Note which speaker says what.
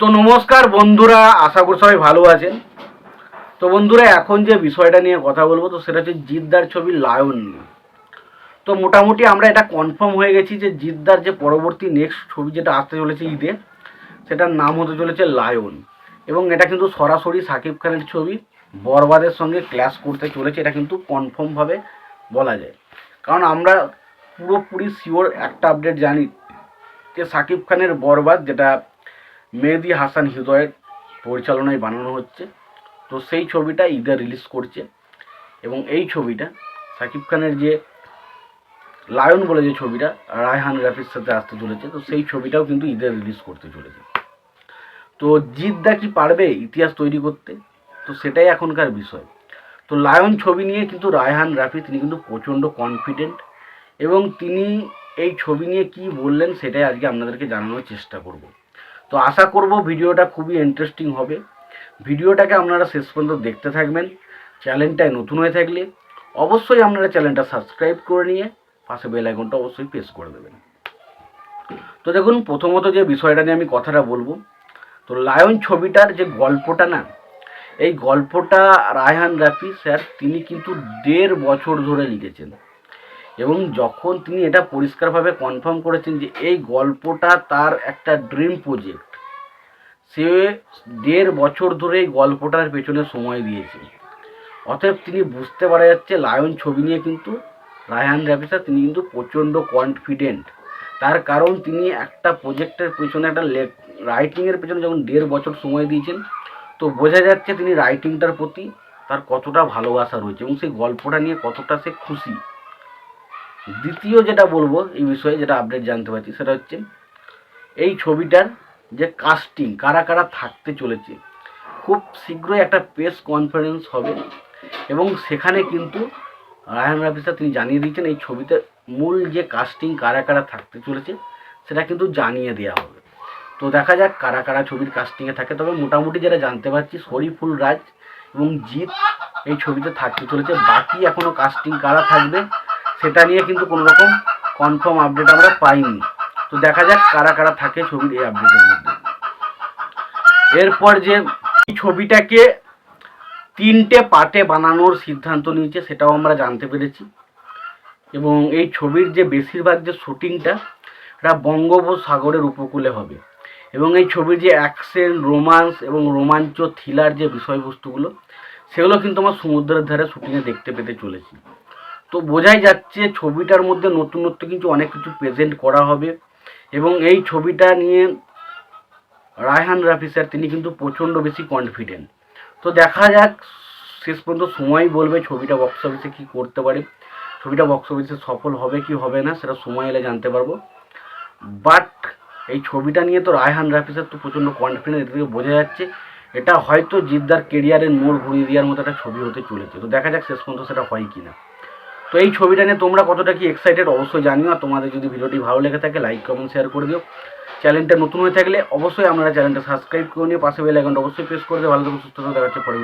Speaker 1: তো নমস্কার বন্ধুরা, আশা করি সবাই ভালো আছেন। তো বন্ধুরা, এখন যে বিষয়টা নিয়ে কথা বলব, তো সেটা হচ্ছে জিদ্দার ছবি লায়ন তো মোটামুটি আমরা এটা কনফার্ম হয়ে গেছি যে জিদ্দার যে পরবর্তী নেক্সট ছবি যেটা আসতে চলেছে ঈদে, সেটার নাম হতে চলেছে লায়ন। এবং এটা কিন্তু সরাসরি সাকিব খানের ছবি, বরবাদের সঙ্গে ক্লাস করতে চলেছে, এটা কিন্তু কনফার্মভাবে বলা যায়। কারণ আমরা পুরোপুরি শিওর একটা আপডেট জানি যে সাকিব খানের বরবাদ, যেটা মেহেদি হাসান হৃদয়ের পরিচালনায় বানানো হচ্ছে। তো সেই ছবিটা ঈদে রিলিজ করছে এবং এই ছবিটা সাকিব খানের যে লায়ন বলে যে ছবিটা রায়হান রাফির সাথে আসতে চলেছে, তো সেই ছবিটাও কিন্তু ঈদে রিলিজ করতে চলেছে। তো জিদ্দা কি পারবে ইতিহাস তৈরি করতে? তো সেটাই এখনকার বিষয়। তো লায়ন ছবি নিয়ে কিন্তু রায়হান রাফি, তিনি কিন্তু প্রচণ্ড কনফিডেন্ট এবং তিনি এই ছবি নিয়ে কি বললেন সেটাই আজকে আপনাদেরকে জানানোর চেষ্টা করব। তো আশা করব ভিডিওটা খুবই ইন্টারেস্টিং হবে। ভিডিওটাকে আপনারা শেষ পর্যন্ত দেখতে থাকবেন। চ্যানেলটায় নতুন হয়ে থাকলে অবশ্যই আপনারা চ্যানেলটা সাবস্ক্রাইব করে নিয়ে পাশে বেল আইকনটা অবশ্যই প্রেস করে দেবেন। তো দেখুন, প্রথমত যে বিষয়টা নিয়ে আমি কথাটা বলব, তো লায়ন ছবিটার যে গল্পটা না, এই গল্পটা রায়হান রাফি স্যার তিনি কিন্তু দেড় বছর ধরে লিখেছেন। এবং যখন তিনি এটা পরিষ্কারভাবে কনফার্ম করেছেন যে এই গল্পটা তার একটা ড্রিম প্রজেক্ট সে দেড় বছর ধরে এই গল্পটার পেছনে সময় দিয়েছে। অতএব তিনি বুঝতে পারা যাচ্ছে, লায়ন ছবি নিয়ে কিন্তু রায়হান রাফিসা তিনি কিন্তু প্রচণ্ড কনফিডেন্ট তার কারণ তিনি একটা প্রজেক্টের পেছনে একটা রাইটিংয়ের পেছনে যখন দেড় বছর সময় দিয়েছেন, তো বোঝা যাচ্ছে তিনি রাইটিংটার প্রতি তার কতটা ভালোবাসা রয়েছে এবং সেই গল্পটা নিয়ে কতটা সে খুশি। দ্বিতীয় যেটা বলব এই বিষয়ে যেটা আপডেট জানতে পারছি, সেটা হচ্ছে এই ছবিটার যে কাস্টিং কারা কারা থাকতে চলেছে, খুব শীঘ্রই একটা প্রেস কনফারেন্স হবে এবং সেখানে কিন্তু রায়হান রাফিসা তিনি জানিয়ে দিয়েছেন, এই ছবিতে মূল যে কাস্টিং কারা কারা থাকতে চলেছে, সেটা কিন্তু জানিয়ে দেওয়া হবে। তো দেখা যাক কারা কারা ছবির কাস্টিংয়ে থাকে, তবে মোটামুটি যেটা জানতে পারছি, শরীফুল রাজ এবং জিৎ এই ছবিতে থাকতে চলেছে। বাকি এখনও কাস্টিং কারা থাকবে, সেটা নিয়ে কিন্তু কোনো রকম কনফার্ম আপডেট আমরা পাইনি। তো দেখা যাক কারা কারা থাকে ছবির এই আপডেটের মধ্যে। এরপর যে ছবিটাকে তিনটে পার্টে বানানোর সিদ্ধান্ত নিয়েছে, সেটাও আমরা জানতে পেরেছি। এবং এই ছবির যে বেশিরভাগ যে শুটিংটা, এটা বঙ্গোপসাগরের উপকূলে হবে। এবং এই ছবির যে অ্যাকশন, রোমান্স এবং রোমাঞ্চ, থ্রিলার যে বিষয়বস্তুগুলো, সেগুলো কিন্তু আমার সমুদ্রের ধারে শুটিংয়ে দেখতে পেতে চলেছি। তো বোঝাই যাচ্ছে ছবিটার মধ্যে নতুনত্ব কিন্তু অনেক কিছু প্রেজেন্ট করা হবে। এবং এই ছবিটা নিয়ে রায়হান রাফি স্যার তিনি কিন্তু প্রচণ্ড বেশি কনফিডেন্ট তো দেখা যাক, শেষ পর্যন্ত সময় বলবে ছবিটা বক্স অফিসে কী করতে পারে। ছবিটা বক্স অফিসে সফল হবে কি হবে না, সেটা সময় এলে জানতে পারব। বাট এই ছবিটা নিয়ে তো রায়হান রাফি স্যার তো প্রচণ্ড কনফিডেন্ট এর থেকে বোঝা যাচ্ছে এটা হয়তো জিদ্দার কেরিয়ারের মোড় ঘুরিয়ে দেওয়ার মতো একটা ছবি হতে চলেছে। তো দেখা যাক শেষ পর্যন্ত সেটা হয় কি না তো এই ছবিটা নিয়ে তোমরা কতটা কি এক্সাইটেড অবশ্যই জানিও। আর তোমাদের যদি ভিডিওটি ভালো লেগে থাকে লাইক কমেন্ট শেয়ার করে দিও। চ্যানেলটা নতুন হয়ে থাকলে অবশ্যই আপনারা চ্যানেলটা সাবস্ক্রাইব করে নিয়ে পাশে বেল আইকনটা অবশ্যই প্রেস করে দিও। ভালো থাকুন সুস্থ দেখা হচ্ছে পরে